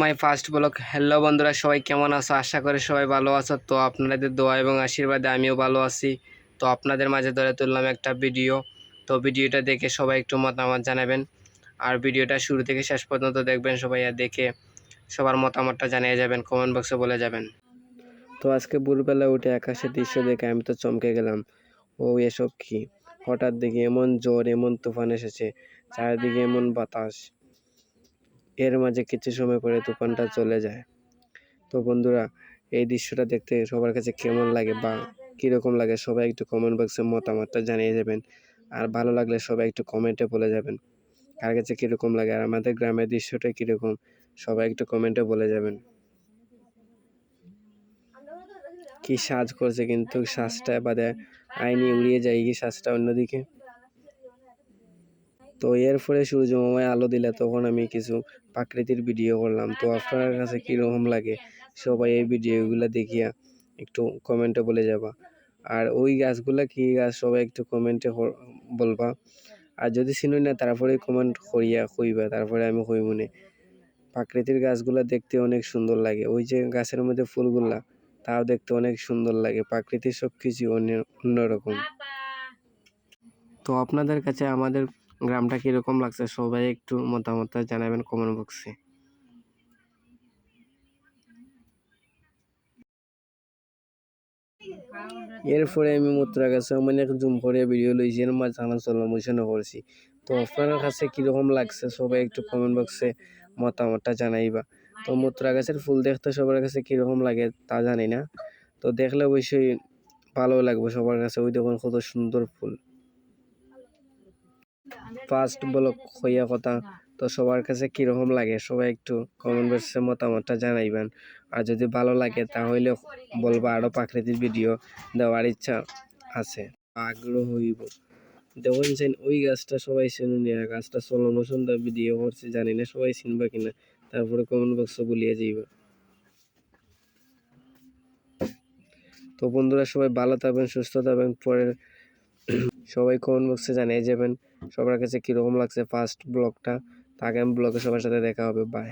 My first blog. Hello বন্ধুরা, সবাই কেমন আছো? আশা করে সবাই ভালো আছো। তো আপনাদের দোয়া এবং আশীর্বাদে আমিও ভালো আছি। তো আপনাদের মাঝে ধরে তুললাম একটা ভিডিও। তো ভিডিওটা দেখে সবাই একটু মতামত জানাবেন। আর ভিডিওটা শুরু থেকে শেষ পর্যন্ত দেখবেন, সবাই আর দেখে সবার মতামতটা জানিয়ে যাবেন কমেন্ট বক্সে বলে যাবেন। তো আজকে ভোরবেলা উঠে আকাশের দৃশ্য দেখে আমি তো চমকে গেলাম। ও, এসব কি? হঠাৎ দেখি এমন জ্বর, এমন তুফান এসেছে। চারিদিকে এমন বাতাস। এর মাঝে কিছু সময় পরে তুফানটা চলে যায়। তো বন্ধুরা, এই দৃশ্যটা দেখতে সবার কাছে কেমন লাগে বা কীরকম লাগে, সবাই একটু কমেন্ট বক্সে মতামতটা জানিয়ে যাবেন। আর ভালো লাগলে সবাই একটু কমেন্টে বলে যাবেন। কার কাছে কীরকম লাগে আর আমাদের গ্রামের দৃশ্যটা কীরকম, সবাই একটু কমেন্টে বলে যাবেন। কি সাজ করছে কিন্তু শ্বাসটা বাদে আইনি উড়িয়ে যায় কি শ্বাসটা অন্যদিকে। তো এর এরপরে সূর্যমামায় আলো দিলে তখন আমি কিছু প্রাকৃতির ভিডিও করলাম। তো আপনার কাছে কীরকম লাগে? সবাই এই ভিডিওগুলো দেখিয়া একটু কমেন্টে বলে যাবা। আর ওই গাছগুলা কি গাছ সবাই একটু কমেন্টে বলবা। আর যদি চিনুই না তারপরে কমেন্ট করিয়া কইবা। তারপরে আমি কই মনে প্রাকৃতির গাছগুলা দেখতে অনেক সুন্দর লাগে। ওই যে গাছের মধ্যে ফুলগুলা তাও দেখতে অনেক সুন্দর লাগে। প্রাকৃতিক সব কিছু অন্য অন্যরকম। তো আপনাদের কাছে আমাদের গ্রামটা কীরকম লাগছে? সবাই একটু মতামতটা জানাবেন কমেন্ট বক্সে এরপরে আমি মুত্রা গেছে মানে জুম করে ভিডিও লইছি এর মাঝে আমার চলমোশনও করছি। তো আপনার কাছে কীরকম লাগছে? সবাই একটু কমেন্ট বক্সে মতামতটা জানাইবা। তো মুত্রা গাছের ফুল দেখতে সবার কাছে কীরকম লাগে তা জানি না। তো দেখলে অবশ্যই ভালো লাগবে সবার কাছে। ওই দেখুন কত সুন্দর ফুল। ফার্স্ট ব্লক হইয়া কথা। তো সবার কাছে কীরকম লাগে? সবাই একটু কমেন্ট বক্সে মতামতটা জানাইবেন। আর যদি ভালো লাগে, তাহলে বলবা আরও প্রাকৃতিক ভিডিও দেওয়ার ইচ্ছা আছে। আগ্রহ হইব দেখুন ওই গাছটা সবাই চিনুন গাছটা চলনো সুন্দর ভিডিও করছে, জানি না সবাই চিনবা কিনা। তারপরে কমেন্ট বক্সে বলিয়ে যাইবা। তো বন্ধুরা, সবাই ভালো থাকবেন, সুস্থ থাকবেন। পরের সবাই কমেন্ট বক্সে জানিয়ে যাবেন। সবার কাছে কীরকম লাগছে ফার্স্ট ব্লগটা তাকে আমি ব্লগে সবার সাথে দেখা হবে। বাই